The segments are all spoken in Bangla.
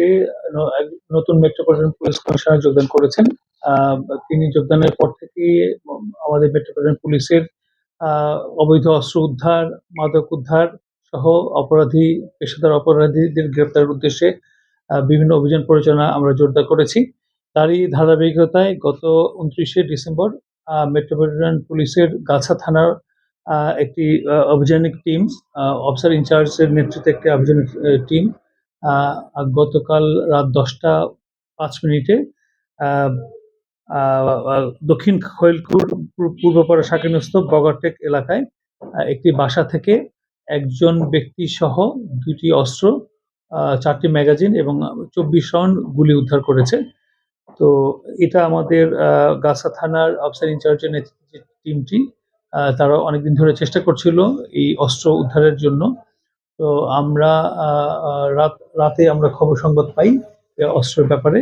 দায়িত্বে নতুন মেট্রোপলিটন পুলিশ কমিশনার যোগদান করেছেন। তিনি যোগদানের পর থেকে আমাদের মেট্রোপলিটন পুলিশের অবৈধ অস্ত্র উদ্ধার, মাদক উদ্ধার সহ অপরাধী, পেশাদার অপরাধীদের গ্রেপ্তারের উদ্দেশ্যে বিভিন্ন অভিযান পরিচালনা আমরা জোরদার করেছি। তারই ধারাবাহিকতায় গত উনত্রিশে ডিসেম্বর মেট্রোপলিটন পুলিশের গাছা থানার একটি অভিযানিক টিম অফিসার ইনচার্জের নেতৃত্বে একটি অভিযানিক টিম গতকাল রাত দশটা পাঁচ মিনিটে দক্ষিণ খৈলকুর পূর্বপাড়া শাকিনস্থ বগারটেক এলাকায় একটি বাসা থেকে একজন ব্যক্তি সহ দুটি অস্ত্র চারটি ম্যাগাজিন এবং চব্বিশ রাউন্ড গুলি উদ্ধার করেছে। তো এটা আমাদের গাছা থানার অফিসার ইনচার্জের নেতৃত্বে টিমটি তারা অনেকদিন ধরে চেষ্টা করছিল এই অস্ত্র উদ্ধারের জন্য। তো আমরা রাত, রাতে আমরা খবর সংবাদ পাই অস্ত্রের ব্যাপারে।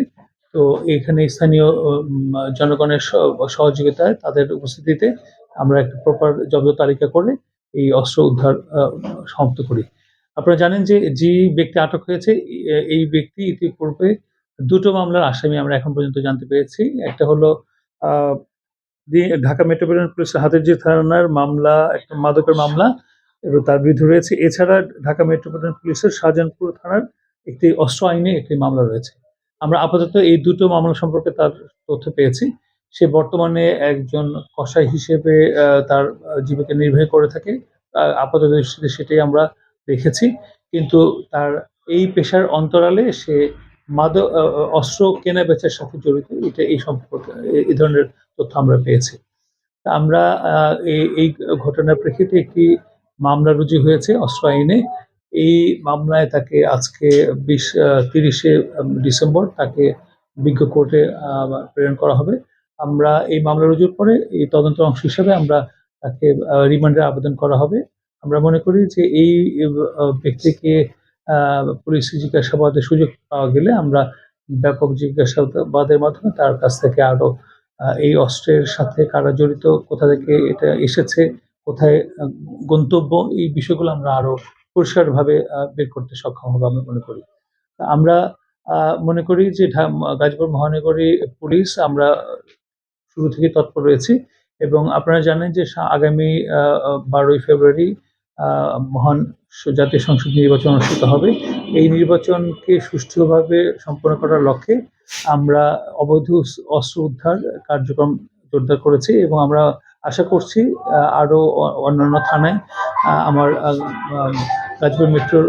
তো এখানে স্থানীয় জনগণের সহ- সহযোগিতায় তাদের উপস্থিতিতে আমরা একটা প্রপার জব্দ তালিকা করে এই অস্ত্র উদ্ধার সমাপ্ত করি। আপনারা জানেন যে যে ব্যক্তি আটক হয়েছে এই ব্যক্তি ইতিপূর্বে দুটো মামলার আসামি আমরা এখন পর্যন্ত জানতে পেরেছি। একটা হলো ঢাকা মেট্রোপলিটন পুলিশের হাতের যে থানার মামলা, একটা মাদকের মামলা এবং তার বিরুদ্ধে রয়েছে। এছাড়া ঢাকা মেট্রোপলিটন পুলিশের শাহজাহানপুর থানার একটি অস্ত্র আইনে একটি মামলা রয়েছে। আমরা আপাতত এই দুটো মামলা সম্পর্কে তার তথ্য পেয়েছি। সে বর্তমানে একজন কসাই হিসেবে তার জীবিকা নির্বাহ করে থাকে। আপাতত দৃষ্টিতে সেটাই আমরা দেখেছি। কিন্তু তার এই পেশার অন্তরালে সে মাদক অস্ত্র কেনা বেচার সাথে জড়িত। এটা এই সম্পর্কে এই- ধরনের তথ্য আমরা পেয়েছি। আমরা এই ঘটনার প্রেক্ষিতে একটি মামলা রুজু হয়েছে অস্ত্র আইনে। এই মামলায় তাকে আজকে বিশ তিরিশে ডিসেম্বর তাকে বিজ্ঞ কোর্টে প্রেরণ করা হবে। আমরা এই মামলা রুজুর পরে এই তদন্ত অংশ হিসেবে আমরা তাকে রিমান্ডের আবেদন করা হবে। আমরা মনে করি যে এই ব্যক্তিকে পুলিশ জিজ্ঞাসাবাদের সুযোগ পাওয়া গেলে আমরা ব্যাপক জিজ্ঞাসাবাদের মাধ্যমে তার কাছ থেকে আরও এই অস্ত্রের সাথে কারা জড়িত, কোথা থেকে এটা এসেছে কোথায় গন্তব্য, এই বিষয়গুলো আমরা আরও পরিষ্কারভাবে বের করতে সক্ষম হব আমি মনে করি। আমরা মনে করি যে গাজীপুর মহানগরী পুলিশ, আমরা শুরু থেকে তৎপর রয়েছি এবং আপনারা জানেন যে আগামী বারোই ফেব্রুয়ারি মহান জাতীয় সংসদ নির্বাচন অনুষ্ঠিত হবে। এই নির্বাচনকে সুষ্ঠুভাবে সম্পন্ন করার লক্ষ্যে আমরা অবৈধ অস্ত্র উদ্ধার কার্যক্রম জোরদার করেছি এবং আমরা আশা করছি আহ, আরও অ- অন্যান্য থানায় আহ, আমার গাজীপুর মেট্রোর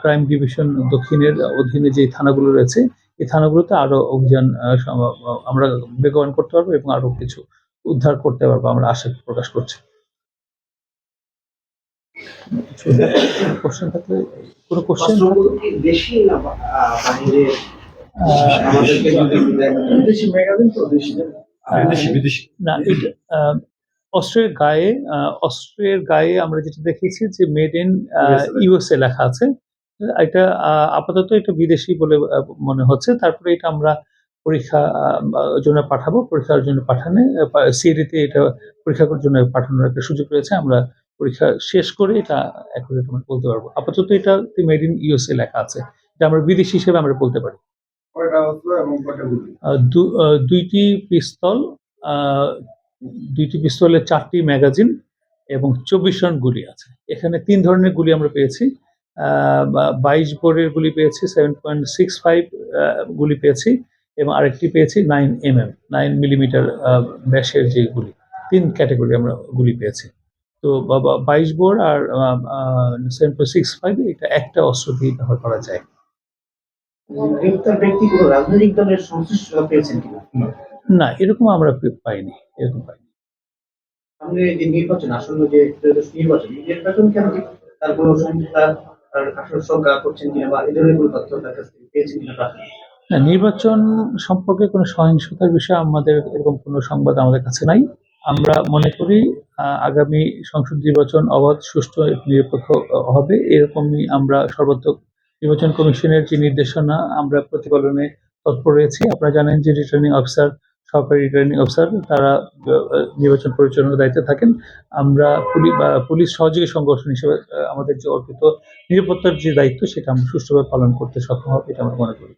ক্রাইম ডিভিশন দক্ষিণের অধীনে যে থানাগুলো রয়েছে এই থানাগুলোতে আরও অভিযান আমরা বেগবান করতে পারব এবং আরও কিছু উদ্ধার করতে পারব আমরা আশা প্রকাশ করছি। কোশ্চেন থাকলে কোনো কোশ্চেন দেশি না বা- আমাদেরকে যদি দেশি ম্যাগাজিন তো দেশি। বিদেশি বিদেশি না আহ, অস্ত্রের গায়ে অস্ত্রের গায়ে আমরা যেটা দেখেছি যে মেড ইন ইউএসএ লেখা। আছে। এটা আপাতত এটা বিদেশি বলে মনে হচ্ছে। তারপরে এটা আমরা পরীক্ষা জন্য পাঠাবো। পরীক্ষার জন্য পাঠানে সিএডিতে এটা পরীক্ষা করার জন্য পাঠানোর একটা সুযোগ রয়েছে। আমরা পরীক্ষা শেষ করে এটা এখন আমরা বলতে পারব। আপাতত এটা মেড ইন ইউএসএ লেখা আছে। এটা আমরা বিদেশি হিসেবে আমরা বলতে পারি। দুইটি পিস্তল আহ, দুইটি পিস্তলের চারটি ম্যাগাজিন এবং চব্বিশ রাউন্ড গুলি আছে। এখানে তিন ধরনের গুলি আমরা পেয়েছি। বাইশ বোরের গুলি পেয়েছি সেভেন পয়েন্ট সিক্স ফাইভ গুলি পেয়েছি এবং আরেকটি পেয়েছি nine M M nine millimetre ব্যাসের যে গুলি, তিন ক্যাটাগরি আমরা গুলি পেয়েছি। তো বাইশ বোর আর সেভেন পয়েন্ট সিক্স ফাইভ এটা একটা অস্ত্র দিয়ে ব্যবহার করা যায়। গ্রেপ্তার রাজনৈতিক দলের সংশ্লিষ্টতা পেয়েছেন কিনা? না এরকম আমরা পাইনি এরকম পাইনি। নির্বাচন আসন্ন যে কেন তার কোনো না, সম্পর্কে কোনো সহিংসতার বিষয়ে আমাদের এরকম কোনো সংবাদ আমাদের কাছে নাই। আমরা মনে করি আগামী সংসদ নির্বাচন অবাধ সুষ্ঠু নিরপেক্ষ হবে এরকমই আমরা সর্বাত্মক নির্বাচন কমিশনের যে নির্দেশনা আমরা প্রতিপালনে তৎপর রয়েছি। আপনারা জানেন যে রিটার্নিং অফিসার সহকারী রিটার্নিং অফিসার তারা নির্বাচন পরিচালনার দায়িত্বে থাকেন। আমরা পুলিশ বা পুলিশ সহযোগী সংগঠন হিসেবে আমাদের যে অর্পিত নিরাপত্তার যে দায়িত্ব, সেটা আমরা সুষ্ঠুভাবে পালন করতে সক্ষম হবে, এটা আমরা মনে করি।